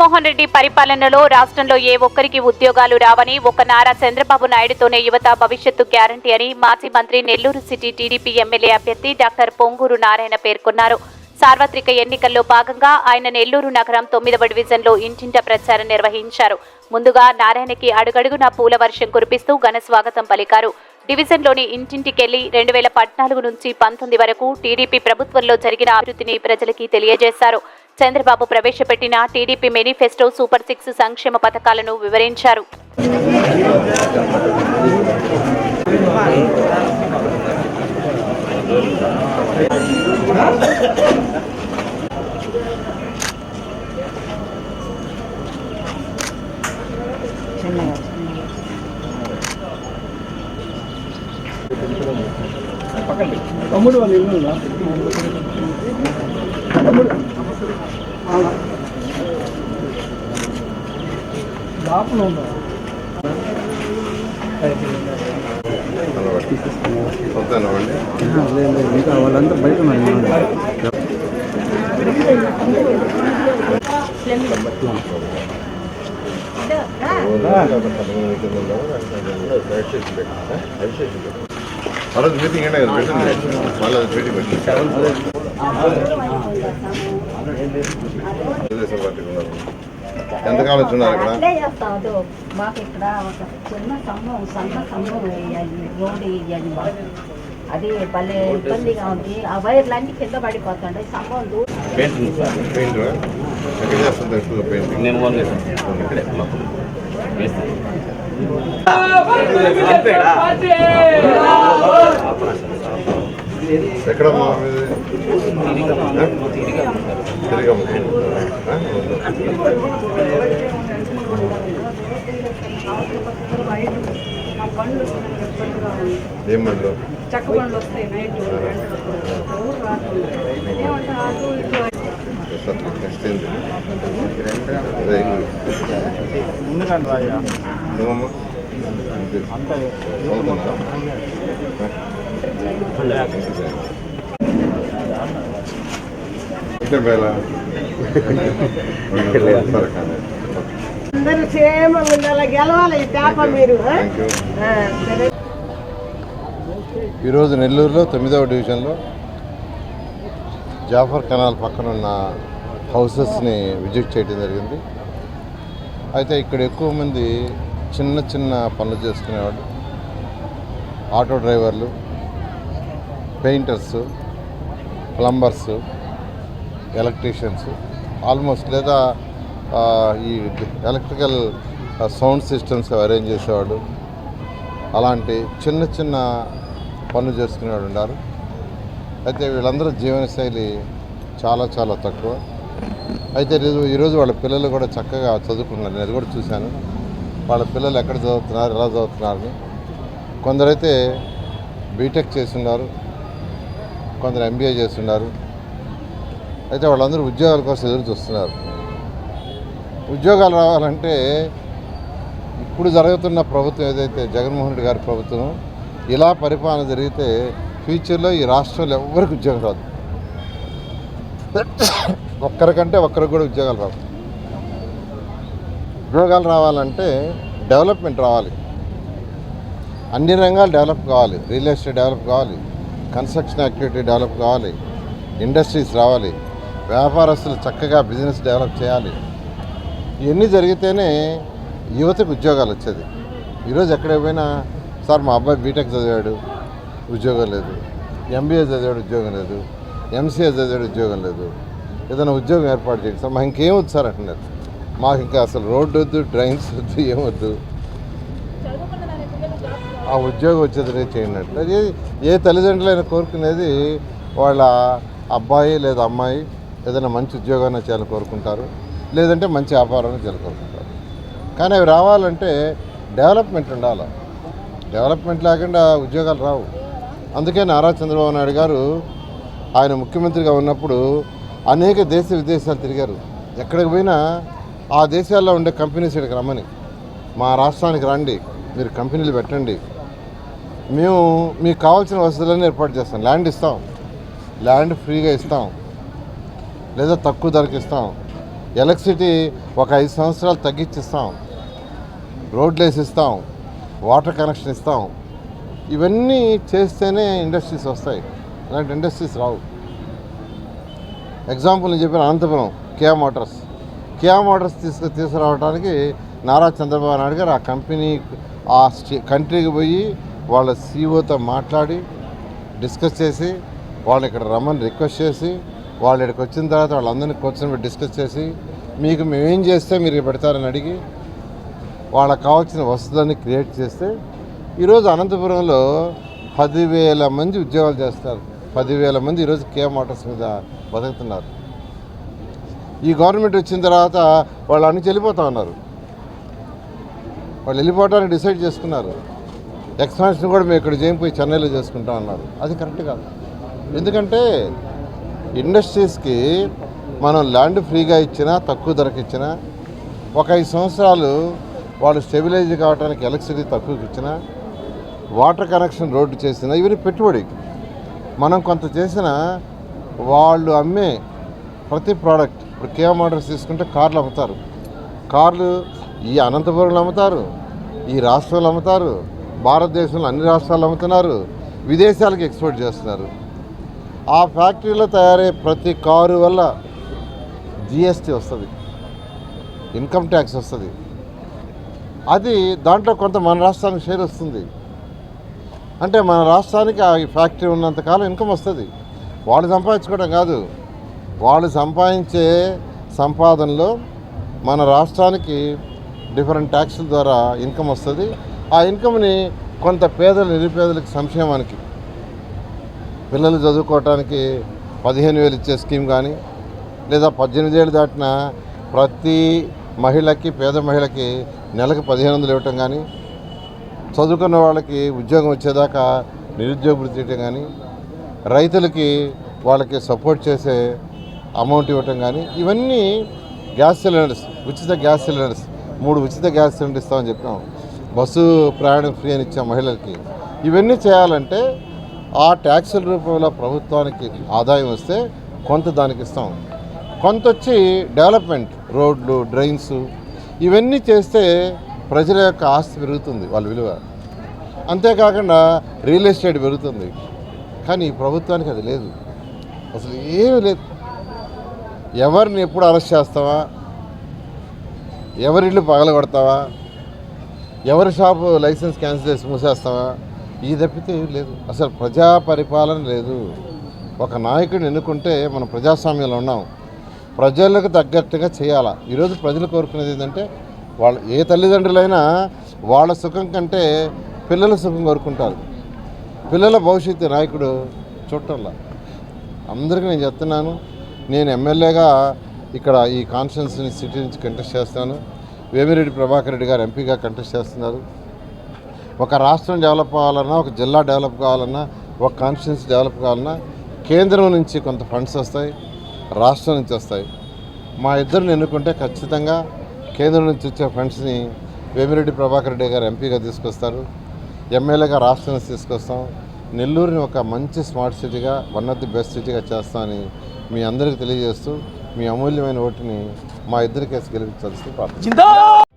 జగన్మోహన్ రెడ్డి పరిపాలనలో రాష్ట్రంలో ఏ ఒక్కరికి ఉద్యోగాలు రావని ఒక నారా చంద్రబాబు నాయుడుతోనే యువత భవిష్యత్తు గ్యారంటీ అని మాజీ మంత్రి నెల్లూరు సిటీ టీడీపీ ఎమ్మెల్యే అభ్యర్థి డాక్టర్ పొంగూరు నారాయణ పేర్కొన్నారు. సార్వత్రిక ఎన్నికల్లో భాగంగా ఆయన నెల్లూరు నగరం తొమ్మిదవ డివిజన్లో ఇంటింట ప్రచారం నిర్వహించారు. ముందుగా నారాయణకి అడుగడుగున పూల వర్షం కురిపిస్తూ ఘన స్వాగతం పలికారు. డివిజన్లోని ఇంటింటికెళ్ళి రెండు వేల పద్నాలుగు నుంచి పంతొమ్మిది వరకు టీడీపీ ప్రభుత్వంలో జరిగిన అభివృద్ధిని ప్రజలకి తెలియజేశారు. చంద్రబాబు ప్రవేశపెట్టిన టీడీపీ మేనిఫెస్టో సూపర్ సిక్స్ సంక్షేమ పథకాలను వివరించారు. తమ్ముడు వాళ్ళు ఇల్లు ఉందా? తమ్ముడు అవునా? లోపల ఉందా వద్దానండి లేదు లేదు ఇంకా వాళ్ళంతా బయట ఉన్నారు ఆ రోజు మీటింగ్ అంటే కదా పెట్టండి మళ్ళీ అది మీటింగ్ పెట్టండి తెలుగుదేశం పార్టీకి ఉన్నారు ఎంతకాలం ఉన్నారు ఇక్కడ? అట్లే చేస్తావు మాకు ఇక్కడ ఒక చిన్న స్తంభం సన్న వేయాలి రోడ్డు వేయాలి మాకు. అది భలే ఇబ్బందిగా ఉంది. ఆ వైర్లు అన్ని కింద పెయింటింగ్ ఎక్కడ చేస్తుంది పెయింటింగ్? నేను ఇక్కడే మొత్తం వేస్తే. ఎక్కడ? తిరిగమ్మ. ఏం బండ్లు చెక్క బండ్లు వస్తాయి నైట్ ఏమమ్మా? అంతా చదువుతుందా? అంటే వేళ సరే కానీ అందరూ క్షేమంగా ఉండాలి గెలవాలి ఈ పేప మీరు ఈరోజు నెల్లూరులో తొమ్మిదవ డివిజన్లో జాఫర్ కెనాల్ పక్కన ఉన్న హౌసెస్ని విజిట్ చేయడం జరిగింది. అయితే ఇక్కడ ఎక్కువ మంది చిన్న చిన్న పనులు చేసుకునేవాళ్ళు ఆటో డ్రైవర్లు పెయింటర్స్ ప్లంబర్స్ ఎలక్ట్రీషియన్స్ ఆల్మోస్ట్ లేదా ఈ ఎలక్ట్రికల్ సౌండ్ సిస్టమ్స్ అరేంజ్ చేసేవాడు. అలాంటి చిన్న చిన్న పనులు చేసుకునేవాడు ఉన్నారు. అయితే వీళ్ళందరూ జీవనశైలి చాలా చాలా తక్కువ. అయితే ఈరోజు వాళ్ళ పిల్లలు కూడా చక్కగా చదువుకున్నారు నేను అది కూడా చూశాను. వాళ్ళ పిల్లలు ఎక్కడ చదువుతున్నారు ఎలా చదువుతున్నారని. కొందరైతే బీటెక్ చేస్తున్నారు కొందరు ఎంబీఏ చేస్తున్నారు. అయితే వాళ్ళందరూ ఉద్యోగాల కోసం ఎదురు చూస్తున్నారు. ఉద్యోగాలు రావాలంటే ఇప్పుడు జరుగుతున్న ప్రభుత్వం ఏదైతే జగన్మోహన్ రెడ్డి గారి ప్రభుత్వం ఇలా పరిపాలన జరిగితే ఫ్యూచర్లో ఈ రాష్ట్రంలో ఎవరికి ఉద్యోగం రాదు. ఒక్కరికంటే ఒక్కరికి కూడా ఉద్యోగాలు రావు. ఉద్యోగాలు రావాలంటే డెవలప్మెంట్ రావాలి. అన్ని రంగాలు డెవలప్ కావాలి. రియల్ ఎస్టేట్ డెవలప్ కావాలి. కన్స్ట్రక్షన్ యాక్టివిటీ డెవలప్ కావాలి. ఇండస్ట్రీస్ రావాలి. వ్యాపారస్తులు చక్కగా బిజినెస్ డెవలప్ చేయాలి. ఇవన్నీ జరిగితేనే యువతకు ఉద్యోగాలు వచ్చేది. ఈరోజు ఎక్కడైపోయినా సార్ మా అబ్బాయి బీటెక్ చదివాడు ఉద్యోగం లేదు. ఎంబీఏ చదివాడు ఉద్యోగం లేదు. ఎంసీఏ చదివాడు ఉద్యోగం లేదు. ఏదైనా ఉద్యోగం ఏర్పాటు చేయండి. సార్ మాకు ఇంకేం వద్దు సార్ అంటున్నారు. మాకు ఇంకా అసలు రోడ్డు వద్దు డ్రైన్స్ వద్దు ఏమొద్దు ఆ ఉద్యోగం వచ్చేది చేయండి. అది ఏ తల్లిదండ్రులైనా కోరుకునేది వాళ్ళ అబ్బాయి లేదా అమ్మాయి ఏదైనా మంచి ఉద్యోగాన్ని చేయాలని కోరుకుంటారు. లేదంటే మంచి వ్యాపారాన్ని చేయాలని కోరుకుంటారు. కానీ అవి రావాలంటే డెవలప్మెంట్ ఉండాలి. డెవలప్మెంట్ లేకుండా ఉద్యోగాలు రావు. అందుకే నారా చంద్రబాబు నాయుడు గారు ఆయన ముఖ్యమంత్రిగా ఉన్నప్పుడు అనేక దేశ విదేశాలు తిరిగారు. ఎక్కడికి పోయినా ఆ దేశాల్లో ఉండే కంపెనీస్ ఇక్కడికి రమ్మని. మా రాష్ట్రానికి రండి. మీరు కంపెనీలు పెట్టండి. మేము మీకు కావాల్సిన వసతులన్నీ ఏర్పాటు చేస్తాం. ల్యాండ్ ఇస్తాం. ల్యాండ్ ఫ్రీగా ఇస్తాం. లేదా తక్కువ ధరకి ఇస్తాం. ఎలక్ట్రిసిటీ ఒక ఐదు సంవత్సరాలు తగ్గించిస్తాం. రోడ్లు వేసిస్తాం వాటర్ కనెక్షన్ ఇస్తాం. ఇవన్నీ చేస్తేనే ఇండస్ట్రీస్ వస్తాయి. ఇలాంటి ఇండస్ట్రీస్ రావు. ఎగ్జాంపుల్ నేను చెప్పిన Anantapuram Kia Motors Kia Motors తీసుకు తీసుకురావడానికి నారా చంద్రబాబు నాయుడు గారు ఆ కంపెనీ ఆ స్టే- కంట్రీకి పోయి వాళ్ళ సీఈఓతో మాట్లాడి డిస్కస్ చేసి వాళ్ళని ఇక్కడ రమ్మని రిక్వెస్ట్ చేసి వాళ్ళు ఇక్కడికి వచ్చిన తర్వాత వాళ్ళందరినీ కూర్చొని డిస్కస్ చేసి మీకు మేమేం చేస్తే మీరు పెడతారని అడిగి వాళ్ళకి కావాల్సిన వసతులన్నీ క్రియేట్ చేస్తే ఈరోజు అనంతపురంలో పదివేల మంది ఉద్యోగాలు చేస్తారు పదివేల మంది ఈరోజు కే మోటార్స్ మీద బతుకుతున్నారు. ఈ గవర్నమెంట్ వచ్చిన తర్వాత వాళ్ళు అన్ని వెళ్ళిపోతా ఉన్నారు. వాళ్ళు వెళ్ళిపోవడానికి డిసైడ్ చేసుకున్నారు. ఎక్స్పాన్షన్ కూడా మేము ఇక్కడ చేయిపోయి చెన్నైలో చేసుకుంటాం అన్నారు. అది కరెక్ట్ కాదు. ఎందుకంటే ఇండస్ట్రీస్కి మనం ల్యాండ్ ఫ్రీగా ఇచ్చినా తక్కువ ధరకు ఇచ్చినా ఒక ఐదు సంవత్సరాలు వాళ్ళు స్టెబిలైజ్ కావడానికి ఎలక్ట్రిసిటీ తక్కువకి ఇచ్చినా వాటర్ కనెక్షన్ రోడ్డు చేసిన ఇవన్నీ పెట్టుబడి. మనం కొంత చేసిన వాళ్ళు అమ్మే ప్రతి ప్రోడక్ట్. ఇప్పుడు కేఎం మోటార్స్ తీసుకుంటే కార్లు అమ్ముతారు. కార్లు ఈ అనంతపురంలో అమ్ముతారు ఈ రాష్ట్రంలో అమ్ముతారు భారతదేశంలో అన్ని రాష్ట్రాలు అమ్ముతున్నారు విదేశాలకు ఎక్స్పోర్ట్ చేస్తున్నారు. ఆ ఫ్యాక్టరీలో తయారయ్యే ప్రతి కారు వల్ల జిఎస్టీ వస్తుంది ఇన్కమ్ ట్యాక్స్ వస్తుంది. అది దాంట్లో కొంత మన రాష్ట్రానికి షేర్ వస్తుంది. అంటే మన రాష్ట్రానికి ఆ ఫ్యాక్టరీ ఉన్నంతకాలం ఇన్కమ్ వస్తుంది. వాళ్ళు సంపాదించుకోవడం కాదు. వాళ్ళు సంపాదించే సంపాదనలో మన రాష్ట్రానికి డిఫరెంట్ ట్యాక్సుల ద్వారా ఇన్కమ్ వస్తుంది. ఆ ఇన్కమ్ని కొంత పేదలు నిరుపేదలకు సంక్షేమానికి పిల్లలు చదువుకోవటానికి పదిహేను వేలు ఇచ్చే స్కీమ్ కానీ లేదా పద్దెనిమిది ఏళ్ళు దాటిన ప్రతి మహిళకి పేద మహిళకి నెలకు పదిహేను వందలు ఇవ్వటం కానీ చదువుకున్న వాళ్ళకి ఉద్యోగం వచ్చేదాకా నిరుద్యోగ వృత్తి ఇవ్వటం కానీ రైతులకి వాళ్ళకి సపోర్ట్ చేసే అమౌంట్ ఇవ్వటం కానీ ఇవన్నీ గ్యాస్ సిలిండర్స్ ఉచిత గ్యాస్ సిలిండర్స్ మూడు ఉచిత గ్యాస్ సిలిండర్ ఇస్తామని చెప్పాము. బస్సు ప్రయాణం ఫ్రీ అని ఇచ్చే మహిళలకి. ఇవన్నీ చేయాలంటే ఆ ట్యాక్సుల రూపంలో ప్రభుత్వానికి ఆదాయం వస్తే కొంత దానికి ఇస్తాం. కొంత వచ్చి డెవలప్మెంట్ రోడ్లు డ్రైన్స్ ఇవన్నీ చేస్తే ప్రజల యొక్క ఆస్తి పెరుగుతుంది వాళ్ళ విలువ. అంతేకాకుండా రియల్ ఎస్టేట్ పెరుగుతుంది. కానీ ప్రభుత్వానికి అది లేదు. అసలు ఏమీ లేదు. ఎవరిని ఎప్పుడు అరెస్ట్ చేస్తావా? ఎవరి ఇల్లు పగలగొడతావా? ఎవరి షాపు లైసెన్స్ క్యాన్సిల్ చేసి మూసేస్తావా? ఈ తప్పితే లేదు. అసలు ప్రజా పరిపాలన లేదు. ఒక నాయకుడిని ఎన్నుకుంటే మనం ప్రజాస్వామ్యంలో ఉన్నాం. ప్రజలకు తగ్గట్టుగా చేయాలా? ఈరోజు ప్రజలు కోరుకునేది ఏంటంటే వాళ్ళ ఏ తల్లిదండ్రులైనా వాళ్ళ సుఖం కంటే పిల్లల సుఖం కోరుకుంటారు. పిల్లల భవిష్యత్తు నాయకుడు చూడటంలా? అందరికీ నేను చెప్తున్నాను. నేను ఎమ్మెల్యేగా ఇక్కడ ఈ కాన్స్టిట్యున్సీ సిటీ నుంచి కంటెస్ట్ చేస్తాను. వేమిరెడ్డి ప్రభాకర్ రెడ్డి గారు ఎంపీగా కంటెస్ట్ చేస్తున్నారు. ఒక రాష్ట్రం డెవలప్ కావాలన్నా ఒక జిల్లా డెవలప్ కావాలన్నా ఒక కాన్స్టిట్యున్సీ డెవలప్ కావాలన్నా కేంద్రం నుంచి కొంత ఫండ్స్ వస్తాయి రాష్ట్రం నుంచి వస్తాయి. మా ఇద్దరిని ఎన్నుకుంటే ఖచ్చితంగా కేంద్రం నుంచి వచ్చే ఫండ్స్ని వేమిరెడ్డి ప్రభాకర్ రెడ్డి గారు ఎంపీగా తీసుకొస్తారు. ఎమ్మెల్యేగా రాష్ట్రం నుంచి తీసుకొస్తాం. నెల్లూరుని ఒక మంచి స్మార్ట్ సిటీగా వన్ ఆఫ్ ది బెస్ట్ సిటీగా చేస్తామని మీ అందరికీ తెలియజేస్తూ మీ అమూల్యమైన ఓటుని మా ఇద్దరి కేసు గెలిపించాల్సి ప్రార్థన